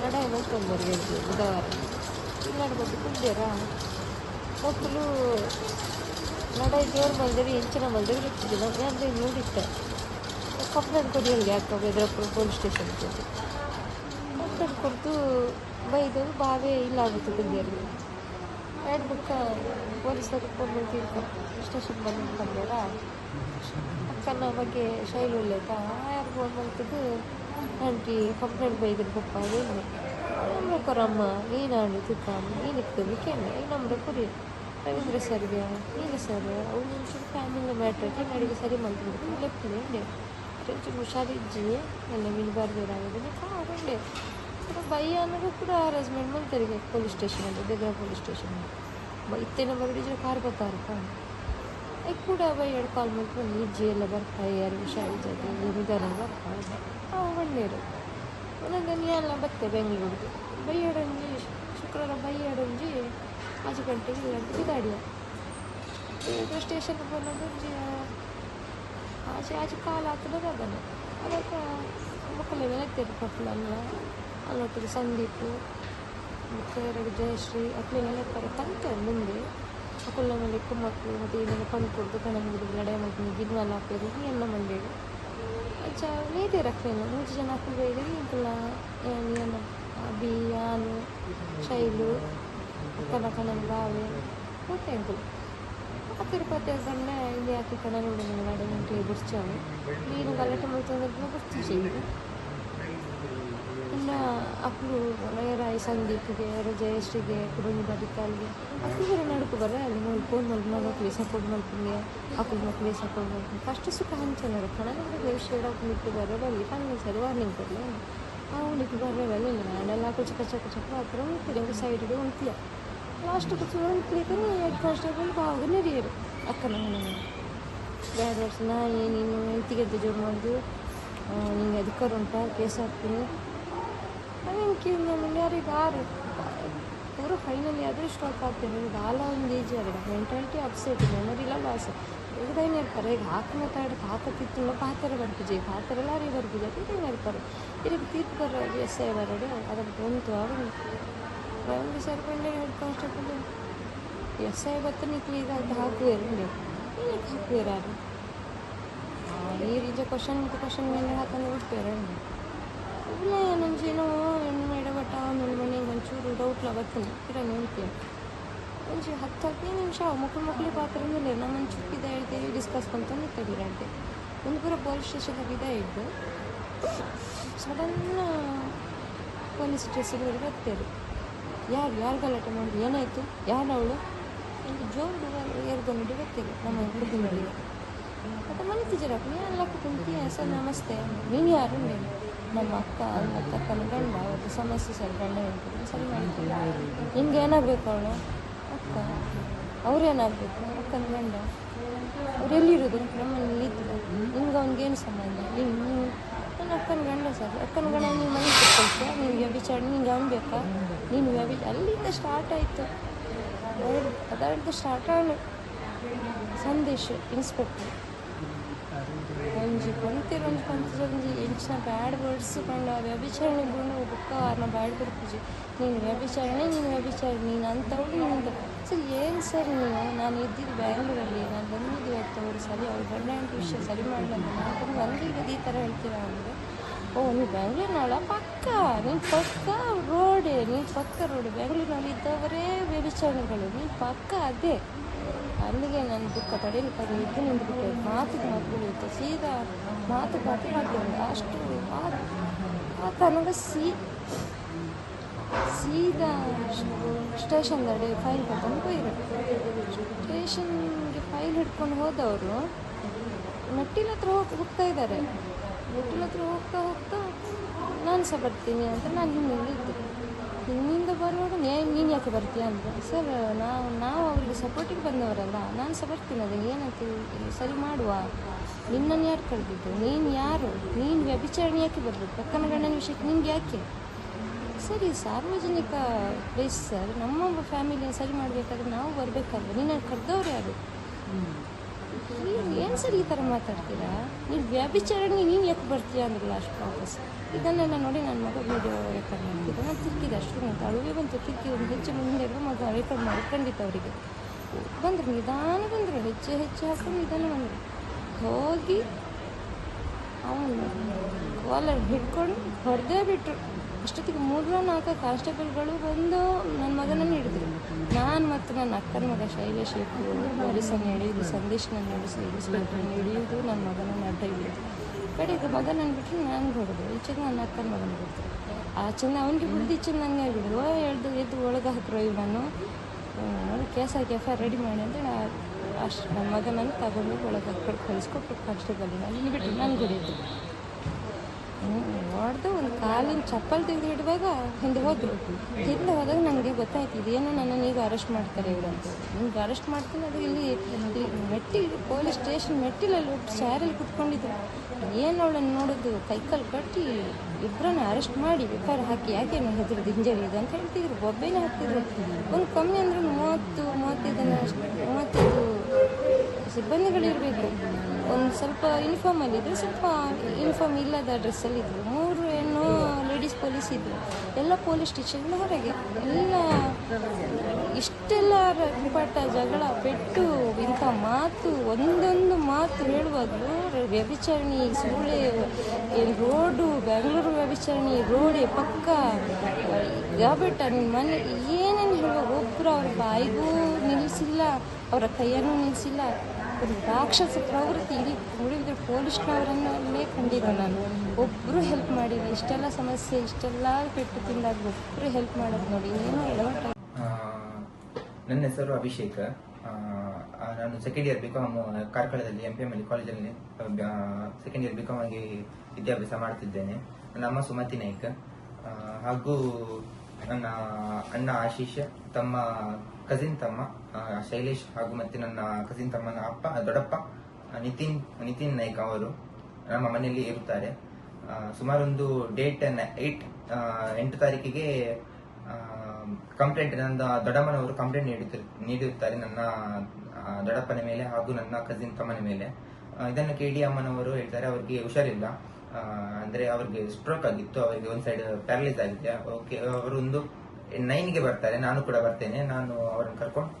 ಮಲ್ಕೊಂಡ್ಬರಿ ಹೇಳ್ತೀವಿ, ಬುಧವಾರ. ಇಲ್ಲಾಡು ಬಂದು ಕುಂದೇರ ಮಕ್ಕಳು ನಡ ದೇವ್ರ ಮಲ್ದೇವಿ ಹೆಂಚಿನ ಮಲ್ದೇವಿ ಇರ್ತಿದ್ದಿಲ್ಲ ಅಂದರೆ ನೋಡಿತ್ತೆ ಕಂಪ್ಲೇಂಟ್ ಕೊಡಿ ಹೇಳಿ ಯಾಕೆ ಬೆದ್ರಪುರ ಪೊಲೀಸ್ ಸ್ಟೇಷನ್ ಕೊಟ್ಟು ಕಂಪ್ಲೇಂಟ್ ಕೊಡ್ತು ಬೈದು, ಬಾವೇ ಇಲ್ಲ ಆಗುತ್ತೆ ಕುಂದೇರಿ ಎರಡು ಬುಕ್ಕ ಪೊಲೀಸರು ಫೋನ್ ಮಾಡ್ತಿರ್ತಾರೆ ಸ್ಟೇಷನ್ ಬಂದು ಬಂದೇರ ಅಕ್ಕನ ಬಗ್ಗೆ ಶೈಲು ಉಳ್ಳೇತ ಯಾರು ಫೋನ್ ಮಾಡ್ತಿದ್ದು ಆಂಟಿ ಕಂಪ್ಲೇಂಟ್ ಬೈದ್ರು ಪಪ್ಪ ಏನು ನಮ್ಮ ಕೊರಮ್ಮ ಏನಾಡು ತಿಕ್ಕಮ್ಮ ಏನಿತ್ತು ಕೇಳಿ ನಮ್ಮದು ಕುರಿ ರವೀಂದ್ರ ಸರ್ಗೆ ಇಲ್ಲ ಸರ್ ಅವ್ರು ಒಂಚೂರು ಫ್ಯಾಮಿಲಿ ಮ್ಯಾಟ್ರ್ ಅಡಿಗೆ ಸರಿ ಮಾಡ್ತಿದ್ರು ಲೆಪ್ಪದೆ ಹಿಂದೆ ಒಂಚೂರು ಹುಷಾರಿಜ್ಜಿ ಎಲ್ಲ ಮೀನು ಬರ್ದಿರಾಗಿದೆ ಕಾರಂಡೆ ಬಯ್ಯ ಅನ್ನೋದು ಕೂಡ ಅರೇಂಜ್ಮೆಂಟ್ ಮಾಡ್ತಾರೆ ಈಗ ಪೊಲೀಸ್ ಸ್ಟೇಷನಲ್ಲಿ ಬೆದ್ರ ಪೊಲೀಸ್ ಸ್ಟೇಷನ್ ಇತ್ತೇನೋ ಬರಡಿದ್ರೆ ಕಾರ್ ಬರ್ತಾರಪ್ಪ ಈಗ ಕೂಡ ಬೈ ಎರಡು ಕಾಲ್ ಮಾಡ್ಕೊಂಡು ಇಜ್ಜಿ ಎಲ್ಲ ಬರ್ತಾರೆ ಯಾರು ಹುಷಾರಿದ್ದದು ನಿಧಾನ ಬರ್ತಾರೆ ಅವು ಒಳ್ಳೆಯರು ಒಂದೊಂದು ನೀ ಎಲ್ಲ ಬತ್ತೆ ಬೆಂಗಳೂರಿಗೆ ಬೈಯಡಂಜಿ ಶುಕ್ರವಾರ ಬೈಯಡಂಜಿ ಆಚೆ ಗಂಟೆಗೆ ಇಲ್ಲ ಬಿದಾಡಿಯ ಇದು ಸ್ಟೇಷನ್ಗೆ ಬಂದೊಂದು ಆಚೆ ಆಚೆ ಕಾಲು ಹಾಕಿದಾಗ ಅದನ್ನು ಅದಕ್ಕೆ ಮಕ್ಕಳೆಲ್ಲ ಎತ್ತಿರು ಮಕ್ಕಳಲ್ಲ ಅಲ್ಲೊಟ್ಟಿಗೆ ಸಂದೀಪು ಮತ್ತು ಎರಡು ಜಯಶ್ರೀ ಅಕ್ಕಳೆಲ್ಲ ಎತ್ತಾರೆ ಕಂತಾರೆ ಮುಂದೆ ಅಕ್ಕಳ ಮೇಲೆ ಮಕ್ಕಳು ಮತ್ತು ಏನೆಲ್ಲ ಕಣ್ಣು ಕೊಡ್ದು ಕಣ ಮುಗಿದು ಲಡೆ ಮಗ್ನಿ ಗಿನ್ವಲ್ಲ ಹಾಕೋದು ಎಲ್ಲ ಮಂಡೇದು ಅಚ್ಚ ನೀತಿ ರಕ್ತೇನು ಮೂರು ಜನ ಹಾಕೊಂಡು ಇದ್ದೀವಿ ಇಂಕಲ್ಲ ಏನು ಅಬಿ ಯಾನು ಶೈಲು ಅಕ್ಕನ ಕಣ್ಣನ ಬಾವೆ ಮತ್ತೆ ಅಂಕಲ್ ತಿರುಪತಿ ಕಣ್ಣೆ ಇಲ್ಲಿ ಹಾಕಿ ಕಣ ನೋಡಿ ಗಾಡಿ ಮಂಕ್ಲಿ ಬಿಡ್ಚಾವು ನೀನು ಗಲಾಟೆ ಮಾಡ್ತಂದ್ರೆ ಬರ್ತೀವಿ ಇಲ್ಲ ಅಕ್ಕಳು ರಾಯ್ ಸಂದೀಪ್ಗೆ, ಜಯಶ್ರೀಗೆ ಕುಡುಂಬ ಬದುಕಲ್ಗೆ ಅಕ್ಕಳು ಬೇರೆ ನಡ್ಕು ಬರ ಅಲ್ಲಿ ಫೋನ್ ಮಾಡಿ ಮಕ್ಕಳಿಗೆ ಸಪೋರ್ಟ್ ಮಾಡ್ತೀನಿ ಅಕ್ಕಳು ಮಕ್ಕಳಿಗೆ ಸಪೋರ್ಟ್ ಮಾಡ್ತೀನಿ ಫಸ್ಟ್ ಸುಖ ಹಂಚನರು ಕಣ ವಿಷಯ ನಿಟ್ಟು ಬರೋ ಬರಲಿ ಕಣ್ಣು ಸರಿ ವಾರ್ನಿಂಗ್ ಕೊಡಲಿ. ಅವು ನಿಟ್ಟು ಬರೋ ಬೆಲ್ಲ ನಾನೆಲ್ಲ ಕುಚಕ ಚಕ ಚಕ ಹತ್ರ ಉಂಟಿದೆ ಸೈಡ್ಗೆ ಉಂಟ್ಲ ಲಾಸ್ಟ್ ಕೂತು ಉಂಟ್ಲಿಕ್ಕೆ ಹೆಡ್ ಕಾನ್ಸ್ಟೇಬಲ್ ಬಾವಾಗ ನೆರಿಯರು. ಅಕ್ಕನ ಮನೆ ಎರಡು ವರ್ಷ ನಾ ನೀನು ಹೆಂಡತಿಗೆದ್ದು ಜೋರು ಮಾಡಿದ್ರು ನಿಂಗೆ ಅಧಿಕಾರ ಉಂಟಾ, ಕೇಸ್ ಹಾಕ್ತೀನಿ. ಅದಕ್ಕೆ ಎಲ್ಲರಿಗೂ ಆರು ಅವರು ಫೈನಲಿ ಅದೇ ಸ್ಟಾಪ್ ಆಗ್ತಾರೆ ನನಗೆ ಆಲ ಒಂದು ಏಜ್ ಎರಡು ಮೆಂಟಾಲಿಟಿ ಅಪ್ಸೆಟ್ ಮೆಮೊರಿಲ ಲಾಸ್ ಎಗ್ಡೈನ್ ಇರ್ತಾರೆ ಈಗ ಹಾಕಿ ಮಾತಾಡಿದ ಹಾಕತ್ತಿತ್ತಿಲ್ಲ ಪಾತ್ರ ಬರ್ಪಿಜಿ ಪಾತ್ರ ಲಾರಿ ಬರ್ಪಿಜಿ ಅದಕ್ಕೆ ಇರ್ತಾರೆ ಇದಕ್ಕೆ ತೀರ್ಪು ಬರೋದು ಎಸ್ ಐ ಬರೋದು ಅದಕ್ಕೆ ಬಂತು ಅವರು ಒಂದು ಸರ್ಪಂಡೆ ಹೆಡ್ ಕಾನ್ಸ್ಟೇಬಲ್ ಎಸ್ ಐ ಬತ್ತ ನಿಕ್ಲಿ ಈಗ ಅದು ಹಾಕುವೇರು ನೀವು ಏನಕ್ಕೆ ಹಾಕುವೇರ ಅದು ಈ ರೀತಿಯ ಕ್ವಶನ್ ಕ್ವಶನ್ ಮೇಲೆ ಹಾಕೊಂಡು ಬಿಡ್ತಾರೆ ಇಲ್ಲ ನಮ್ಗೆ ಏನೋ ಡೌಟ್ಲ ಬರ್ತೀನಿ ಇರೋನು ಹೇಳ್ತೀನಿ ಒಂಚೂರು ಹತ್ತು ಹದಿನೈದು ನಿಮಿಷ ಮಕ್ಕಳು ಪಾತ್ರ ಮೇಲೆ ನಮ್ಮ ಒಂಚೂರು ಇದ ಹೇಳ್ತೀವಿ ಡಿಸ್ಕಸ್ ಅಂತ ನಿಂತಿರಂತೆ ಒಂದು ಪೂರ ಪೊಲೀಸ್ ಸ್ಟೇಷನ್ಗೆ ಇದೇ ಇದ್ದು ಸಡನ್ ಪೊಲೀಸ್ ಸ್ಟೇಷನ್ಗಳಿಗೆ ಬರ್ತೇವೆ ಯಾರು ಯಾರು ಗಲಾಟೆ ಮಾಡಿದ್ರು? ಏನಾಯಿತು? ಯಾರು ಅವಳು? ಒಂದು ಜೋರು ಏರ್ಗೊಂಡು ಗೊತ್ತಿಗೆ ನಮ್ಮ ಹುಡುಗಿ ಮನೆ ಮನಿತಿ ಮನಿತಿದ್ದೀರಪ್ಪ ನೀನು ಅಲ್ಲ ಕುಂತೀಯ ಸರ್ ನಮಸ್ತೆ. ನೀನು ಯಾರು? ನೀನು. ನಮ್ಮ ಅಕ್ಕ ಮತ್ತು ಅಕ್ಕನ ಗಂಡ ಸಮಸ್ಯೆ ಸರಿ ಗಂಡ ಹೇಳ್ತಿದ್ರು. ಸರಿ ಮಾಡ್ತೀನಿ ನಿಮ್ಗೆ ಏನಾಗಬೇಕು ಅವಳು? ಅಕ್ಕ ಅವ್ರೇನಾಗಬೇಕು ಅಕ್ಕನ ಗಂಡ, ಅವ್ರು ಎಲ್ಲಿರೋದು? ನಮ್ಮಲ್ಲಿ ಇದ್ರು. ನಿಮ್ಗೆ ಅವ್ನಿಗೇನು ಸಂಬಂಧ? ನೀನು ನೀವು ನನ್ನ ಅಕ್ಕನ ಗಂಡ ಸರ್. ಅಕ್ಕನ ಗಂಡ ನೀವು ಮನೆ ಕೊಡ್ತೀಯ ನೀವು ವ್ಯಭಿಚಾರ, ನಿಂಗೆ ಅವ್ನು ಬೇಕಾ? ನೀನು ವ್ಯಭಿ ಅಲ್ಲಿಂದ ಸ್ಟಾರ್ಟ್ ಆಯಿತು. ಅದಾಡ್ದು ಸ್ಟಾರ್ಟ್ ಆಳು ಸಂದೇಶ್ ಇನ್ಸ್ಪೆಕ್ಟ್ರ್ ಒಂಜಿ ಕೊಂತಿರ ಒಂಜಿ ಕೊಂತಿರ ಒಂಜಿ ಎಂಚಿನ ಬ್ಯಾಡ್ ವರ್ಡ್ಸ್ ಪಂಡ ವ್ಯಭಿಚಾರಣೆ ಗುಣ ಬುಕ್ಕ ಅವ್ರನ್ನ ಬ್ಯಾಡ್ ಕೊಡ್ತೀವಿ ನೀನು ವ್ಯಭಿಚಾರಣೆ ನೀನು ವ್ಯಭಿಚಾರಣೆ, ನೀನು ಅಂತವಳು ನಿಂದು ಸರಿ ಏನು ಸರ್ ನೀವು ನಾನು ಇದ್ದಿದ್ದು ಬ್ಯಾಂಗ್ಳೂರಲ್ಲಿ, ನಾನು ಬಂದಿದ್ದು ಇವತ್ತು ಅವ್ರು ಸರಿ ಅವ್ರು ಗಂಡ ಅಂತ ವಿಷಯ ಸರಿ ಮಾಡಲಿಲ್ಲ, ನಾನು ಬಂದಿದ್ದು ಈ ಥರ ಹೇಳ್ತೀರಾ ಅಂದರೆ, ಓ ನೀವು ಬ್ಯಾಂಗ್ಳೂರಿನವಳ? ಪಕ್ಕ, ನೀನು ಪಕ್ಕ ರೋಡೇ, ನೀನು ಪಕ್ಕ ರೋಡ್. ಬೆಂಗಳೂರಿನಲ್ಲಿ ಇದ್ದವರೇ ವ್ಯಭಿಚಾರಣೆಗಳು, ನೀನು ಪಕ್ಕ ಅದೇ. ಅಲ್ಲಿಗೆ ನನ್ನ ದುಃಖ ತಡೆಯಲಿಕ್ಕೆ ಇದ್ದು ನಿಂತುಬಿಟ್ಟೆ. ಮಾತು ಬೆಳೆಯುತ್ತೆ ಸೀದಾ ಮಾತು ಮಾತು ಮಾಡಿದ ಅಷ್ಟು ಆ ನನಗೆ ಸೀ ಸೀದಾ ಸ್ಟೇಷನ್ ದಡೆ ಫೈಲ್ ಹಿಡ್ಕೊಂಡು ಹೋಗಿರು ಸ್ಟೇಷನ್ಗೆ ಫೈಲ್ ಹಿಡ್ಕೊಂಡು ಹೋದವರು ಮೆಟ್ಟಿಲ ಹತ್ರ ಹೋಗಿ, ಹೋಗ್ತಾ ಇದ್ದಾರೆ. ಮೆಟ್ಟಿಲ ಹತ್ರ ಹೋಗ್ತಾ ಹೋಗ್ತಾ, ನಾನು ಸಹ ಬರ್ತೀನಿ ಅಂತ ನಾನು ಹಿಂದೆ ಇದ್ದೆ ಹಿಂದಿಂದ ಬರುವಾಗ ನೇ ನೀನು ಯಾಕೆ ಬರ್ತೀಯ ಅಂತ. ಸರ್, ನಾವು ನಾವು ಅವರಿಗೆ ಸಪೋರ್ಟಿಗೆ ಬಂದವರಲ್ಲ, ನಾನು ಸಹ ಬರ್ತೀನಿ ಅದಕ್ಕೆ ಏನಂತ ಸರಿ ಮಾಡುವ. ನಿನ್ನನ್ನು ಯಾರು ಕರೆದಿದ್ದು? ನೀನು ಯಾರು? ನೀನು ವ್ಯಭಿಚಾರಣೆ ಯಾಕೆ ಬರಬೇಕು? ಪಕ್ಕನ ಗಂಡನ ವಿಷಯಕ್ಕೆ ನಿಂಗೆ ಯಾಕೆ? ಸರಿ, ಸಾರ್ವಜನಿಕ ಪ್ಲೇಸ್ ಸರ್ ನಮ್ಮ ಫ್ಯಾಮಿಲಿಯನ್ನು ಸರಿ ಮಾಡಬೇಕಾದ್ರೆ ನಾವು ಬರಬೇಕಲ್ವ ನಿನ್ನ ಕರೆದವ್ರು ಯಾರು? ಏನು ಸರ್ ಈ ಥರ ಮಾತಾಡ್ತೀರಾ? ನೀವು ವ್ಯಭಿಚಾರಣೆ, ನೀನು ಯಾಕೆ ಬರ್ತೀಯ ಅಂದ್ರಲ್ಲ ಅಷ್ಟು ವಾಪಸ್ ಇದನ್ನೆಲ್ಲ ನೋಡಿ ನನ್ನ ಮಗ ವಿಡಿಯೋ ಅಂತ. ಅಳುವೆ ಬಂತು ಕಿಕ್ಕಿ ಹೆಜ್ಜೆ ಮುಂದೆ ಇರೋ ಮಗ ರೆಕಾರ್ಡ್ ಮಾಡಿ ಖಂಡಿತ ಅವರಿಗೆ. ಬಂದರು ನಿಧಾನ ಬಂದರು ಹೆಚ್ಚು ಹೆಚ್ಚು ಹಾಕೊಂಡು ನಿಧಾನ ಬಂದರು. ಹೋಗಿ ಅವನು ಕಾಲರ್ ಹಿಡ್ಕೊಂಡು ಹೊಡೆದೇ ಬಿಟ್ಟರು ಅಷ್ಟೊತ್ತಿಗೆ ಮೂರು ನಾಲ್ಕು ಕಾನ್ಸ್ಟೇಬಲ್ಗಳು ಬಂದು ನನ್ನ ಮಗನನ್ನು ಹಿಡಿದ್ರು. ನಾನು ಮತ್ತು ನನ್ನ ಅಕ್ಕನ ಮಗ ಶೈಲೇಶ್ ಇಟ್ಟು ಪೊಲೀಸನ್ನು ಹಿಡಿಯೋದು ಸಂದೇಶನ ನಡೆಸಿ ಇನ್ಸ್ಪೆಕ್ಟರ್ನ ಹಿಡಿಯೋದು ನನ್ನ ಮಗನನ್ನು ಅಡ್ಡ ಹಿಡಿಯೋದು ಕಡೆಗೆ ಮಗನನ್ನು ಬಿಟ್ಟರೆ ನಾನು ಹೊಡೆದು, ಈಚೆಗೆ ನನ್ನ ಅಕ್ಕನ ಮಗನ ಬಿಡ್ತು ಚಿನ್ನ, ಅವನಿಗೆ ಬಿಡ್ದು ಚಿನ್ನ ನನಗೆ ಬಿಡೋದು ಎದ್ದು ಎದ್ದು ಒಳಗೆ ಹಾಕ್ರೋ ಇವನು. ನೋಡಿ ಹಾಕಿ ಎಫ್ ಆರ್ ರೆಡಿ ಮಾಡಿ ಅಂತೇಳಿ ಅಷ್ಟು ನನ್ನ ಮಗನನ್ನು ತಗೊಂಡು ಒಳಗೆ ಹಾಕ್ಬಿಟ್ಟು ಕಳಿಸ್ಕೊಟ್ಟು ಕಾನ್ಸ್ಟೇಬಲ್ ಅಲ್ಲಿ ಬಿಟ್ಟು ನನಗೆ ಹಿಡಿಯೋದು ಹೊಡೆದು ಒಂದು ಕಾಲಿನ ಚಪ್ಪಲ್ ತೆಗೆದು ಇಡುವಾಗ ಹಿಂದೆ ಹೋದ್ರು. ಹಿಂದೆ ಹೋದಾಗ ನನಗೆ ಗೊತ್ತಾಯ್ತು, ಇದೇನೋ ನನ್ನನ್ನು ಈಗ ಅರೆಸ್ಟ್ ಮಾಡ್ತಾರೆ ಇವರು ಅಂತ. ನಿಮ್ಗೆ ಅರೆಸ್ಟ್ ಮಾಡ್ತೀನಿ, ಅದು ಇಲ್ಲಿ ಮೆಟ್ಟಿ ಪೊಲೀಸ್ ಸ್ಟೇಷನ್ ಮೆಟ್ಟಿಲಲ್ಲಿ ಒಟ್ಟು ಸ್ಯಾರಲ್ಲಿ ಕುತ್ಕೊಂಡಿದ್ರು. ಏನು ಅವಳನ್ನು ನೋಡೋದು? ಕೈಕಾಲು ಕಟ್ಟಿ ಇಬ್ಬರನ್ನ ಅರೆಸ್ಟ್ ಮಾಡಿ ಬೇಕಾದ್ರೆ ಹಾಕಿ ಯಾಕೆ ನನ್ನ ಹೆದರಿದ್ದು ಇಂಜರಿ ಇದೆ ಅಂತ ಹೇಳ್ತಿದ್ರು, ಬೊಬ್ಬೆನೇ ಹಾಕ್ತಿದ್ರು. ಒಂದು ಕಮ್ಮಿ ಅಂದ್ರೆ ಮೂವತ್ತು, ಮೂವತ್ತೈದು ಮೂವತ್ತೈದು ಸಿಬ್ಬಂದಿಗಳಿರಬೇಕು. ಒಂದು ಸ್ವಲ್ಪ ಯೂನಿಫಾರ್ಮಲ್ಲಿ ಇದ್ದರು ಸ್ವಲ್ಪ ಯೂನಿಫಾರ್ಮ್ ಇಲ್ಲದ ಡ್ರೆಸ್ಸಲ್ಲಿ ಇದ್ದರು ಮೂರು ಹೆಣ್ಣು ಲೇಡೀಸ್ ಪೊಲೀಸ್ ಇದ್ದರು ಎಲ್ಲ ಪೊಲೀಸ್ ಸ್ಟೇಷನ್ ಹೊರಗೆ. ಎಲ್ಲ ಇಷ್ಟೆಲ್ಲ ಪಟ್ಟ ಜಗಳ, ಪೆಟ್ಟು, ಇಂಥ ಮಾತು, ಒಂದೊಂದು ಮಾತು ಹೇಳುವಾಗಲೂ ವ್ಯಭಿಚಾರಣಿ ಸೂಳೆ ರೋಡು, ಬೆಂಗಳೂರು ವ್ಯಭಿಚಾರಣಿ, ರೋಡೆ ಪಕ್ಕ ಯಾಬೇಟ ನಿಮ್ಮ ಮನೆ, ಏನೇನು ಹೇಳುವಾಗ ಒಬ್ಬರು ಅವ್ರ ಬಾಯಿಗೂ ನಿಲ್ಲಿಸಿಲ್ಲ, ಅವರ ಕೈಯನ್ನು ನಿಲ್ಲಿಸಿಲ್ಲ. ಒಂದು ರಾಕ್ಷಸ ಪ್ರವೃತ್ತಿ ಇಡೀ ಉಳಿದ ಪೊಲೀಸ್ನವರನ್ನೇ ಕಂಡಿದ್ದೆ ನಾನು. ಒಬ್ಬರು ಹೆಲ್ಪ್ ಮಾಡಿಲ್ಲ. ಇಷ್ಟೆಲ್ಲ ಸಮಸ್ಯೆ, ಇಷ್ಟೆಲ್ಲ ಪೆಟ್ಟು ತಿಂದಾಗ ಒಬ್ಬರು ಹೆಲ್ಪ್ ಮಾಡೋದು ನೋಡಿ. ಏನೋ ಎಡವಟ್ಟ. ನನ್ನ ಹೆಸರು ಅಭಿಷೇಕ್. ನಾನು ಸೆಕೆಂಡ್ ಇಯರ್ ಬಿ ಕಾಮ್ ಕಾರ್ಕಳದಲ್ಲಿ ಎಂ ಪಿ ಎಂ ಅಲ್ಲಿ ಕಾಲೇಜಲ್ಲಿ ಸೆಕೆಂಡ್ ಇಯರ್ ಬಿ ಕಾಮ್ ಆಗಿ ವಿದ್ಯಾಭ್ಯಾಸ ಮಾಡ್ತಿದ್ದೇನೆ. ನನ್ನ ಅಮ್ಮ ಸುಮತಿ ನಾಯ್ಕ. ಹಾಗೂ ನನ್ನ ಅಣ್ಣ ಆಶೀಷ್, ತಮ್ಮ ಕಸಿನ್ ತಮ್ಮ ಶೈಲೇಶ್ ಹಾಗೂ ಮತ್ತೆ ನನ್ನ ಕಸಿನ್ ತಮ್ಮನ ಅಪ್ಪ, ದೊಡ್ಡಪ್ಪ, ನಿತಿನ್ ನಿತಿನ್ ನಾಯ್ಕ ಅವರು ನಮ್ಮ ಮನೆಯಲ್ಲಿ ಇರುತ್ತಾರೆ. ಸುಮಾರೊಂದು ಡೇಟ್ ಏಟ್ ಎಂಟು ತಾರೀಕಿಗೆ ಕಂಪ್ಲೇಂಟ್ ನನ್ನ ದೊಡ್ಡಮ್ಮನವರು ಕಂಪ್ಲೇಂಟ್ ನೀಡುತ್ತಾರೆ, ನೀಡಿರುತ್ತಾರೆ ನನ್ನ ದೊಡ್ಡಪ್ಪನ ಮೇಲೆ ಹಾಗೂ ನನ್ನ ಕಸಿನ್ ತಮ್ಮನ ಮೇಲೆ. ಇದನ್ನು ಕೆ ಡಿ ಅಮ್ಮನವರು ಹೇಳ್ತಾರೆ, ಅವರಿಗೆ ಹುಷಾರಿಲ್ಲ. ಅಂದ್ರೆ ಅವರಿಗೆ ಸ್ಟ್ರೋಕ್ ಆಗಿತ್ತು, ಅವರಿಗೆ ಒಂದ್ ಸೈಡ್ ಪ್ಯಾರಲೈಸ್ ಆಗಿದೆ ಓಕೆ ಅವರು ಒಂದು ನೈನ್ಗೆ ಬರ್ತಾರೆ, ನಾನು ಕೂಡ ಬರ್ತೇನೆ, ನಾನು ಅವರನ್ನು ಕರ್ಕೊಂಡು